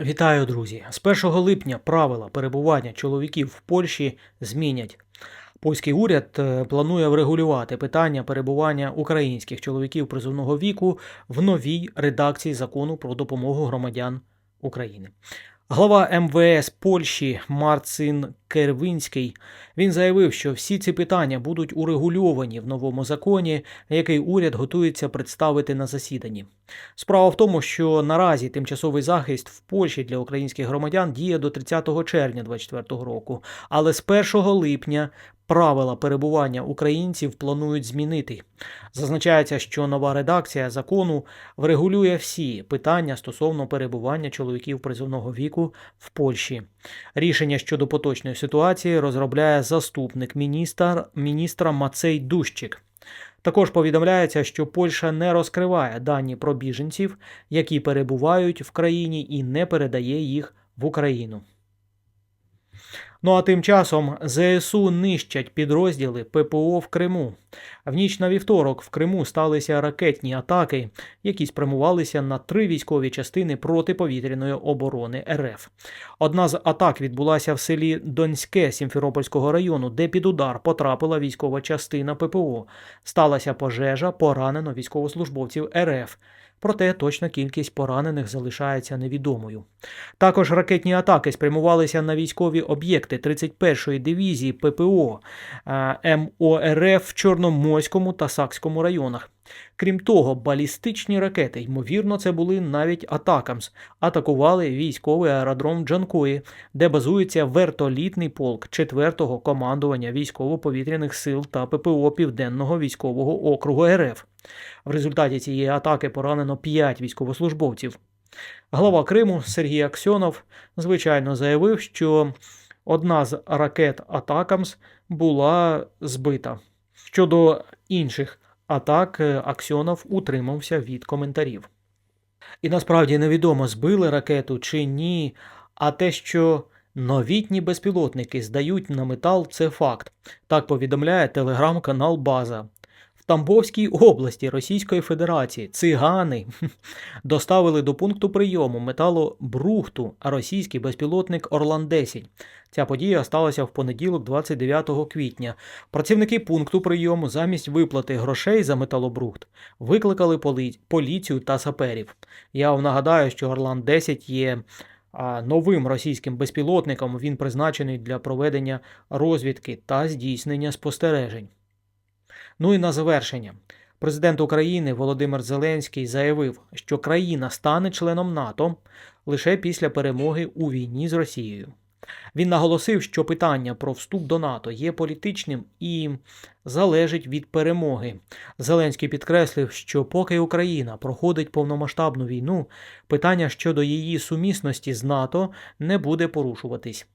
Вітаю, друзі! З 1 липня правила перебування чоловіків в Польщі змінять. Польський уряд е, планує врегулювати питання перебування українських чоловіків призовного віку в новій редакції закону про допомогу громадян України. Глава МВС Польщі Марцин Кервинський він заявив, що всі ці питання будуть урегульовані в новому законі, який уряд готується представити на засіданні. Справа в тому, що наразі тимчасовий захист в Польщі для українських громадян діє до 30 червня 2024 року, але з 1 липня правила перебування українців планують змінити. Зазначається, що нова редакція закону врегулює всі питання стосовно перебування чоловіків призовного віку в Польщі. Рішення щодо поточної ситуації розробляє заступник міністра, міністра Мацей Дущик. Також повідомляється, що Польща не розкриває дані про біженців, які перебувають в країні, і не передає їх в Україну. Ну а тим часом ЗСУ нищать підрозділи ППО в Криму. В ніч на вівторок в Криму сталися ракетні атаки, які спрямувалися на три військові частини протиповітряної оборони РФ. Одна з атак відбулася в селі Донське Сімферопольського району, де під удар потрапила військова частина ППО. Сталася пожежа, поранено військовослужбовців РФ. Проте точна кількість поранених залишається невідомою. Також ракетні атаки спрямувалися на військові об'єкти 31-ї дивізії ППО е, МОРФ в Чорноморському та Сакському районах. Крім того, балістичні ракети, ймовірно, це були навіть атакамс, атакували військовий аеродром Джанкої, де базується вертолітний полк 4-го командування військово-повітряних сил та ППО Південного військового округу РФ. В результаті цієї атаки поранено 5 військовослужбовців. Глава Криму Сергій Аксьонов, звичайно, заявив, що одна з ракет Атакамс була збита. Щодо інших атак, Аксьонов утримався від коментарів. І насправді невідомо, збили ракету чи ні, а те, що новітні безпілотники здають на метал, це факт. Так повідомляє телеграм-канал База. Тамбовській області Російської Федерації цигани доставили до пункту прийому металобрухту російський безпілотник Орлан-10. Ця подія сталася в понеділок, 29 квітня. Працівники пункту прийому замість виплати грошей за металобрухт викликали полі... поліцію та саперів. Я вам нагадаю, що Орлан-10 є. Новим російським безпілотником він призначений для проведення розвідки та здійснення спостережень. Ну і на завершення. Президент України Володимир Зеленський заявив, що країна стане членом НАТО лише після перемоги у війні з Росією. Він наголосив, що питання про вступ до НАТО є політичним і залежить від перемоги. Зеленський підкреслив, що поки Україна проходить повномасштабну війну, питання щодо її сумісності з НАТО не буде порушуватись.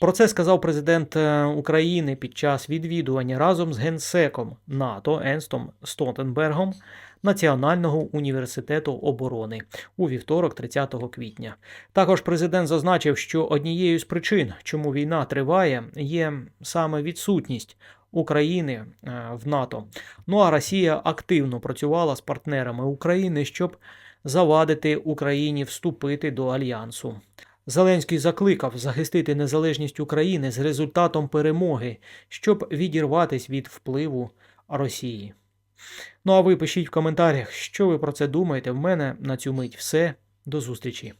Про це сказав президент е, України під час відвідування разом з генсеком НАТО Енстом Столтенбергом Національного університету оборони у вівторок, 30 квітня. Також президент зазначив, що однією з причин, чому війна триває, є саме відсутність. України е, в НАТО. Ну а Росія активно працювала з партнерами України, щоб завадити Україні вступити до альянсу. Зеленський закликав захистити незалежність України з результатом перемоги, щоб відірватися від впливу Росії. Ну а ви пишіть в коментарях, що ви про це думаєте. В мене на цю мить все. До зустрічі!